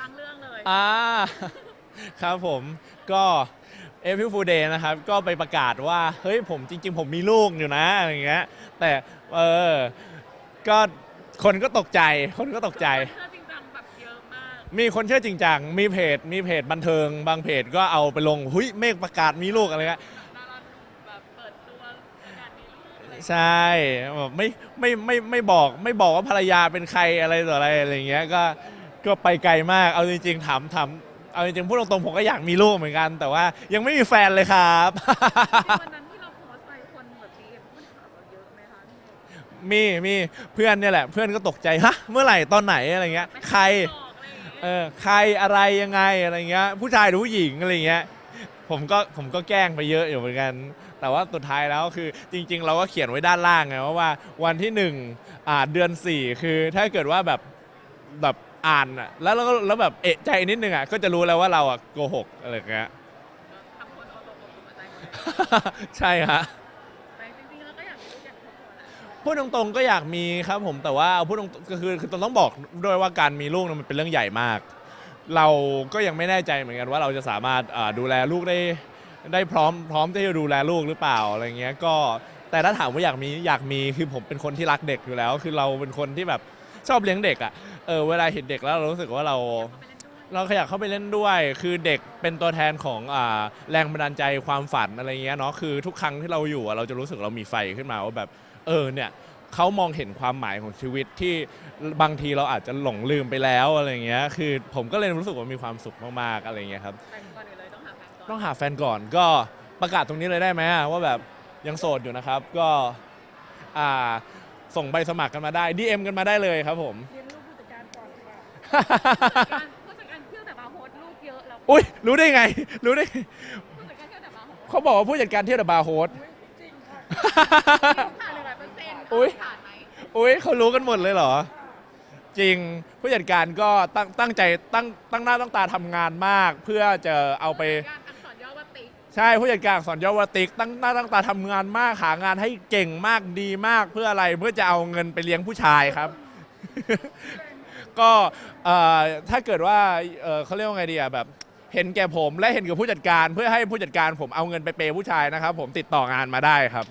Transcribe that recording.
ทั้งเรื่องเลยอ่า ครับผมก็เอพิฟูเดย์นะครับ ก็ไปประกาศว่า เฮ้ยผมจริง ๆ ผมมีลูกอยู่นะอะไรอย่างเงี้ยแต่เออก็คนก็ตกใจ คนก็ตกใจ เชื่อจริงจังแบบเยอะมาก มีคนเชื่อจริงจังมีเพจ มีเพจบันเทิง บางเพจก็เอาไปลงหุยเมฆประกาศมีลูกอะไรเงี้ยดาราหนุ่มแบบเปิดตัวการมีลูกอะไรใช่แบบไม่ไม่ไม่ไม่บอกไม่บอกว่าภรรยาเป็นใครอะไรต่ออะไรอะไรอย่างเงี้ยก็ ก็ไปไกลมาก เอาจริงๆถามถามเอาจริงๆพูดตรงๆผมก็อยากมีลูกเหมือนกัน แต่ว่ายังไม่มีแฟนเลยครับ วันนั้นที่เราโพสต์ไปคนแบบดีเอ็มคนถามเราเยอะไหมคะพี่เมย์มีมีเพื่อนเนี่ยแหละ เพื่อนก็ตกใจฮะเมื่อไหร่ตอนไหนอะไรเงี้ยไม่ใคร บอกอะไรอย่างเงี้ยเออใครอะไรยังไงอะไรเงี้ย ผู้ชายหรือผู้หญิงอะไรเงี้ยผมก็ผมก็แกล้งไปเยอะอยู่เหมือนกัน แต่ว่าสุดท้ายแล้วคือจริง ๆ เราก็เขียนไว้ด้านล่างไงว่าว่าวันที่หนึ่งอ่าเดือนสี่คือถ้าเกิดว่าแบบแบบ อ่านอะแล้วแล้วก็แล้วแบบเอะใจนิดนึงอะก็จะรู้แล้วว่าเราอะโกหกอะไรเงี้ย ทำคนเอาตกอกตกใจหมดเลยใช่ฮะแต่จริงๆแล้วก็อยากมีลูกอย่างครอบครัวแหละพูดตรงๆก็อยากมีครับผมแต่ว่าเอาพูดตรงก็คือคือต้องบอกด้วยว่าการมีลูกเนี่ยมันเป็นเรื่องใหญ่มาก เราก็ยังไม่แน่ใจเหมือนกันว่าเราจะสามารถอ่าดูแลลูกได้ได้พร้อมพร้อมที่จะดูแลลูกหรือเปล่าอะไรเงี้ยก็แต่ถ้าถามว่าอยากมีอยากมีคือผมเป็นคนที่รักเด็กอยู่แล้ว คือเราเป็นคนที่แบบ ชอบเลี้ยงเด็กอะ่ะเออเวลาเห็นเด็กแล้วเรารู้สึกว่าเราเอาไปเล่นด้วยเราขยับเข้าไปเล่นด้วย คือเด็กเป็นตัวแทนของอ่าแรงบันดาลใจความฝันอะไรเงี้ยเนาะ คือทุกครั้งที่เราอยู่อะเราจะรู้สึกเรามีไฟขึ้นมาว่าแบบ เออเนี่ยเขามองเห็นความหมายของชีวิตที่บางทีเราอาจจะหลงลืมไปแล้วอะไรเงี้ย คือผมก็เลยรู้สึกว่ามีความสุขมากๆอะไรเงี้ยครับ แต่ก่อนอื่นเลยต้องหาแฟนก่อนต้องหาแฟนก่อนก็ประกาศตรงนี้เลยได้ไหมอะว่าแบบยังโสดอยู่นะครับ ก็อ่า ส่งใบสมัครกันมาได้ DM กันมาได้เลยครับผมเลี้ยงลูกผู้จัดการก่อนค่ะการผู้จัดการเที่ยวแต่บาร์โฮสลูกเยอะแล้วอุ้ยรู้ได้ไง รู้ได้ผู้จัดการเที่ยวแต่บาร์โฮสเขาบอกว่าผู้จัดการเที่ยวเดอะบาร์โฮสจริงค่ะ ผ่านเลยร้อยเปอร์เซ็นต์อุ๊ย ผ่านไหมอุ้ยเขารู้กันหมดเลยเหรอ จริงผู้จัดการก็ตั้งตั้งใจตั้งตั้งหน้าตั้งตาทำงานมาก เพื่อจะเอาไปการอักษรย่อว่าติ๊ก ใช่ผู้จัดการสอนยอวติกตั้งหน้าตั้งตาทำงานมากหางานให้เก่งมากดีมากเพื่ออะไรเพื่อจะเอาเงินไปเลี้ยงผู้ชายครับ ก็ถ้าเกิดว่าเอ่อเขาเรียกว่าไงดีอะแบบเห็นแก่ผมและเห็นกับผู้จัดการ เพื่อให้ผู้จัดการผมเอาเงินไปเปย์ผู้ชายนะครับ ผมติดต่องานมาได้ครับ